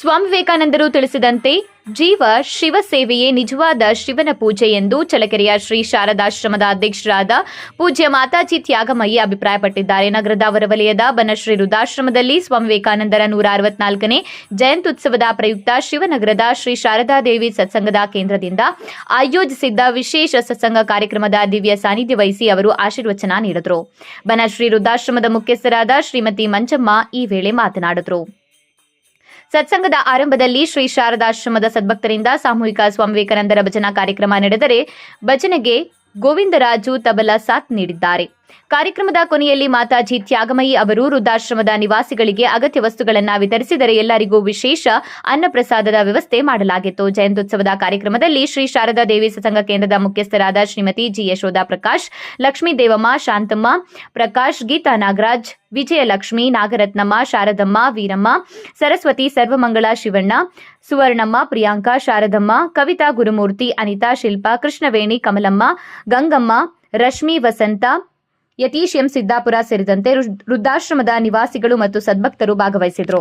ಸ್ವಾಮಿ ವಿವೇಕಾನಂದರು ತಿಳಿಸಿದಂತೆ ಜೀವ ಶಿವ ಸೇವೆಯೇ ನಿಜವಾದ ಶಿವನ ಪೂಜೆ ಎಂದು ಚಲಕೆರೆಯ ಶ್ರೀ ಶಾರದಾಶ್ರಮದ ಅಧ್ಯಕ್ಷರಾದ ಪೂಜ್ಯ ಮಾತಾಜಿ ತ್ಯಾಗಮಯ್ಯ ಅಭಿಪ್ರಾಯಪಟ್ಟಿದ್ದಾರೆ. ನಗರದ ಹೊರವಲಯದ ಬನಶ್ರೀ ವೃದ್ಧಾಶ್ರಮದಲ್ಲಿ ಸ್ವಾಮಿ ವಿವೇಕಾನಂದರ ನೂರ ಅರವತ್ನಾಲ್ಕನೇ ಜಯಂತ್ಯುತ್ಸವದ ಪ್ರಯುಕ್ತ ಶಿವನಗರದ ಶ್ರೀ ಶಾರದಾದೇವಿ ಸತ್ಸಂಗದ ಕೇಂದ್ರದಿಂದ ಆಯೋಜಿಸಿದ್ದ ವಿಶೇಷ ಸತ್ಸಂಗ ಕಾರ್ಯಕ್ರಮದ ದಿವ್ಯ ಸಾನ್ನಿಧ್ಯ ವಹಿಸಿ ಅವರು ಆಶೀರ್ವಚನ ನೀಡಿದರು. ಬನಶ್ರೀ ವೃದ್ಧಾಶ್ರಮದ ಮುಖ್ಯಸ್ಥರಾದ ಶ್ರೀಮತಿ ಮಂಜಮ್ಮ ಈ ವೇಳೆ ಮಾತನಾಡಿದರು. ಸತ್ಸಂಗದ ಆರಂಭದಲ್ಲಿ ಶ್ರೀ ಶಾರದಾಶ್ರಮದ ಸದ್ಭಕ್ತರಿಂದ ಸಾಮೂಹಿಕ ಸ್ವಾಮಿ ವಿವೇಕಾನಂದರ ಭಜನಾ ಕಾರ್ಯಕ್ರಮ ನಡೆದರೆ ಭಜನೆಗೆ ಗೋವಿಂದರಾಜು ತಬಲಾ ಸಾಥ್ ನೀಡಿದ್ದಾರೆ. ಕಾರ್ಯಕ್ರಮದ ಕೊನೆಯಲ್ಲಿ ಮಾತಾಜಿ ತ್ಯಾಗಮಯಿ ಅವರು ವೃದ್ಧಾಶ್ರಮದ ನಿವಾಸಿಗಳಿಗೆ ಅಗತ್ಯ ವಸ್ತುಗಳನ್ನು ವಿತರಿಸಿದರೆ ಎಲ್ಲರಿಗೂ ವಿಶೇಷ ಅನ್ನಪ್ರಸಾದದ ವ್ಯವಸ್ಥೆ ಮಾಡಲಾಗಿತ್ತು. ಜಯಂತ್ಯುತ್ಸವದ ಕಾರ್ಯಕ್ರಮದಲ್ಲಿ ಶ್ರೀ ಶಾರದಾ ದೇವಿ ಸತ್ಸಂಗ ಕೇಂದ್ರದ ಮುಖ್ಯಸ್ಥರಾದ ಶ್ರೀಮತಿ ಜಿ ಯಶೋಧ ಪ್ರಕಾಶ್, ಲಕ್ಷ್ಮೀ ದೇವಮ್ಮ, ಶಾಂತಮ್ಮ, ಪ್ರಕಾಶ್, ಗೀತಾ ನಾಗರಾಜ್, ವಿಜಯಲಕ್ಷ್ಮಿ, ನಾಗರತ್ನಮ್ಮ, ಶಾರದಮ್ಮ, ವೀರಮ್ಮ, ಸರಸ್ವತಿ, ಸರ್ವಮಂಗಳ, ಶಿವಣ್ಣ, ಸುವರ್ಣಮ್ಮ, ಪ್ರಿಯಾಂಕಾ, ಶಾರದಮ್ಮ, ಕವಿತಾ, ಗುರುಮೂರ್ತಿ, ಅನಿತಾ, ಶಿಲ್ಪಾ, ಕೃಷ್ಣವೇಣಿ, ಕಮಲಮ್ಮ, ಗಂಗಮ್ಮ, ರಶ್ಮಿ, ವಸಂತ ಯತೀಶ್ ಎಂ ಸಿದ್ದಾಪುರ ಸೇರಿದಂತೆ ವೃದ್ಧಾಶ್ರಮದ ನಿವಾಸಿಗಳು ಮತ್ತು ಸದ್ಭಕ್ತರು ಭಾಗವಹಿಸಿದರು.